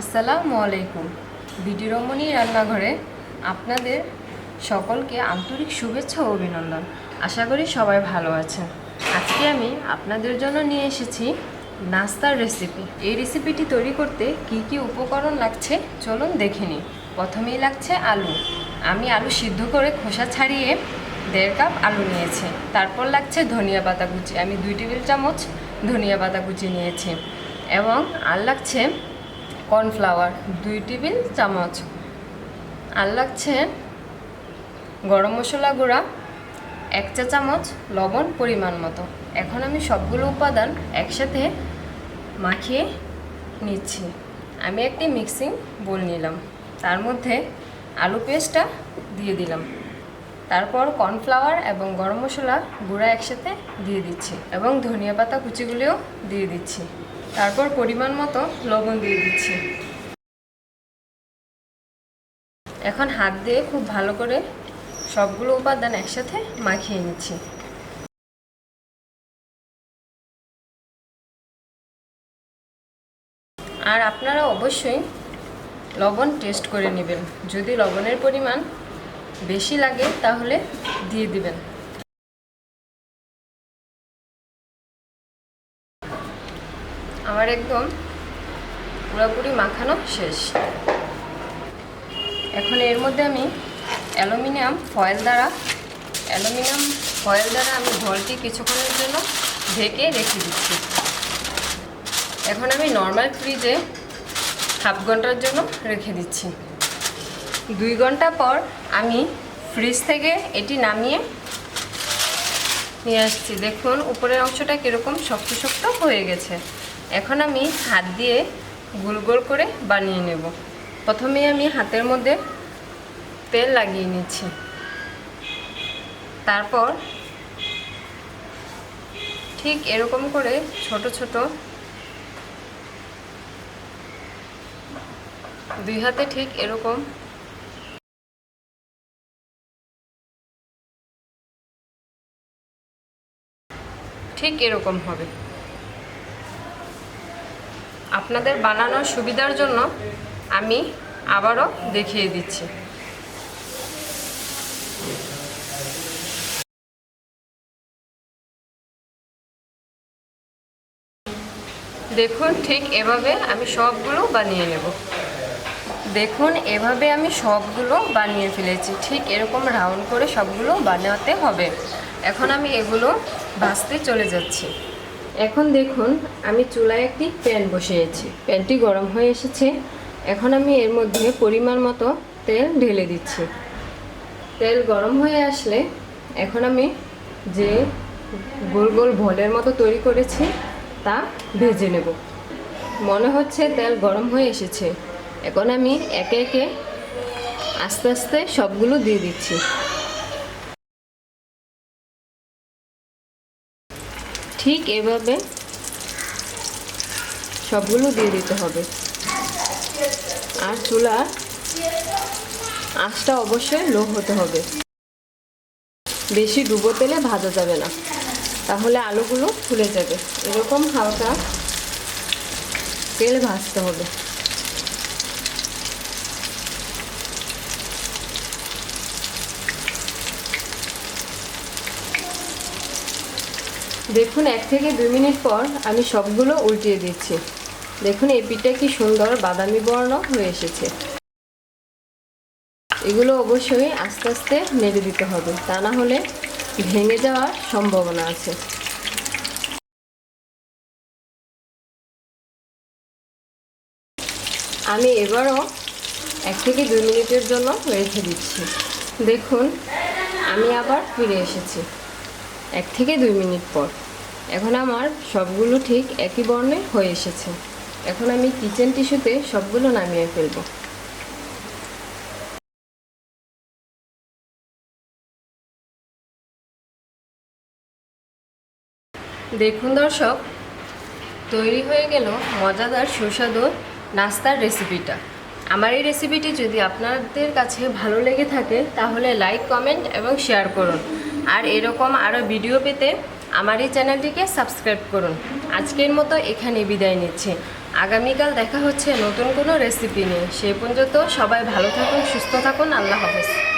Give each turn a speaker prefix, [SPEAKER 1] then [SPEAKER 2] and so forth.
[SPEAKER 1] আসসালামু আলাইকুম। বিডি রমণী রান্নাঘরে আপনাদের সকলকে আন্তরিক শুভেচ্ছা ও অভিনন্দন। আশা করি সবাই ভালো আছেন। আজকে আমি আপনাদের জন্য নিয়ে এসেছি নাস্তার রেসিপি। এই রেসিপিটি তৈরি করতে কি কি উপকরণ লাগছে চলুন দেখে নিই। প্রথমেই লাগছে আলু। আমি আলু সিদ্ধ করে খোসা ছাড়িয়ে দেড় কাপ আলু নিয়েছি। তারপর লাগছে ধনিয়া পাতা কুচি। আমি দুই টেবিল চামচ ধনিয়া পাতা কুচি নিয়েছি। এবং আর লাগছে কর্নফ্লাওয়ার, দুই টেবিল চামচ। আর লাগছে গরম মশলা গুঁড়া, এক চা চামচ লবণ পরিমাণ মতো। এখন আমি সবগুলো উপাদান একসাথে মাখিয়ে নিচ্ছি। আমি একটি মিক্সিং বোল নিলাম। তার মধ্যে আলু পেস্টটা দিয়ে দিলাম। তারপর কর্নফ্লাওয়ার এবং গরম মশলা গুঁড়া একসাথে দিয়ে দিচ্ছি এবং ধনিয়া পাতা কুচিগুলিও দিয়ে দিচ্ছি। তারপর পরিমাণ মতো লবণ দিয়ে দিচ্ছি। এখন হাত দিয়ে খুব ভালো করে সবগুলো উপাদান একসাথে মাখিয়ে নিচ্ছি। আর আপনারা অবশ্যই লবণ টেস্ট করে নেবেন। যদি লবণের পরিমাণ বেশি লাগে, তাহলে দিয়ে দিবেন। আমার একদম পুরোপুরি মাখানো শেষ। এখন এর মধ্যে আমি অ্যালুমিনিয়াম ফয়েল দ্বারা, অ্যালুমিনিয়াম ফয়েল দ্বারা আমি ঘরটি কিছুক্ষণের জন্য ঢেকে রেখে দিচ্ছি। এখন আমি নর্মাল ফ্রিজে হাফ ঘণ্টার জন্য রেখে দিচ্ছি। দুই ঘণ্টা পর আমি ফ্রিজ থেকে এটি নামিয়ে নিয়ে আসছি। দেখুন, উপরের অংশটা কীরকম শক্ত শক্ত হয়ে গেছে। এখন আমি হাত দিয়ে গোল গোল করে বানিয়ে নেব। প্রথমে আমি হাতের মধ্যে তেল লাগিয়ে নিচ্ছি। তারপর ঠিক এরকম করে ছোট ছোট দুই হাতে ঠিক এরকম ঠিক এরকম হবে। আপনাদের বানানোর সুবিধার জন্য আমি আবারও দেখিয়ে দিচ্ছি। দেখুন ঠিক এভাবে আমি সবগুলো বানিয়ে নেব। দেখুন, এভাবে আমি সবগুলো বানিয়ে ফেলেছি। ঠিক এরকম রাউন্ড করে সবগুলো বানাতে হবে। এখন আমি এগুলো ভাজতে চলে যাচ্ছি। এখন দেখুন, আমি চুলায় একটি প্যান বসিয়েছি। প্যানটি গরম হয়ে এসেছে। এখন আমি এর মধ্যে পরিমাণ মতো তেল ঢেলে দিচ্ছি। তেল গরম হয়ে আসলে এখন আমি যে গোল গোল ভোলের মতো তৈরি করেছি, তা ভেজে নেব। মনে হচ্ছে তেল গরম হয়ে এসেছে। এখন আমি একে একে আস্তে আস্তে সবগুলো দিয়ে দিচ্ছি। ঠিক এভাবে সবগুলো দিয়ে দিতে হবে। আর চুলার আঁচটা অবশ্যই লো হতে হবে। বেশি ডুবো তেলে ভাজা যাবে না। তাহলে আলুগুলো ফুলে যাবে। এরকম হালকা তেল ভাজতে হবে। দেখুন, এক থেকে দুই মিনিট পর আমি সবগুলো উল্টিয়ে দিচ্ছি। দেখুন, এই পিঠটা কি সুন্দর বাদামি বর্ণ হয়ে এসেছে। এগুলো অবশ্যই আস্তে আস্তে নেড়ে দিতে হবে, তা না হলে ভেঙে যাওয়ার সম্ভাবনা আছে। আমি এবারও এক থেকে দুই মিনিটের জন্য রেখে দিচ্ছি। দেখুন, আমি আবার ফিরে এসেছি। এক থেকে দুই মিনিট পর। এখন আমার সবগুলো ঠিক একই বর্ণে হয়ে এসেছে। এখন আমি কিচেন টিস্যুতে সবগুলো নামিয়ে ফেলব। দেখুন দর্শক, তৈরি হয়ে গেল মজাদার সুস্বাদু নাস্তার রেসিপিটা। আমার এই রেসিপিটি যদি আপনাদের কাছে ভালো লেগে থাকে, তাহলে লাইক, কমেন্ট এবং শেয়ার করুন। আর এরকম আরও ভিডিও পেতে আমার এই চ্যানেলটিকে সাবস্ক্রাইব করুন। আজকের মতো এখানে বিদায় নিচ্ছি। আগামীকাল দেখা হচ্ছে নতুন কোনো রেসিপি নিয়ে। সে পর্যন্ত সবাই ভালো থাকুন, সুস্থ থাকুন। আল্লাহ হাফেজ।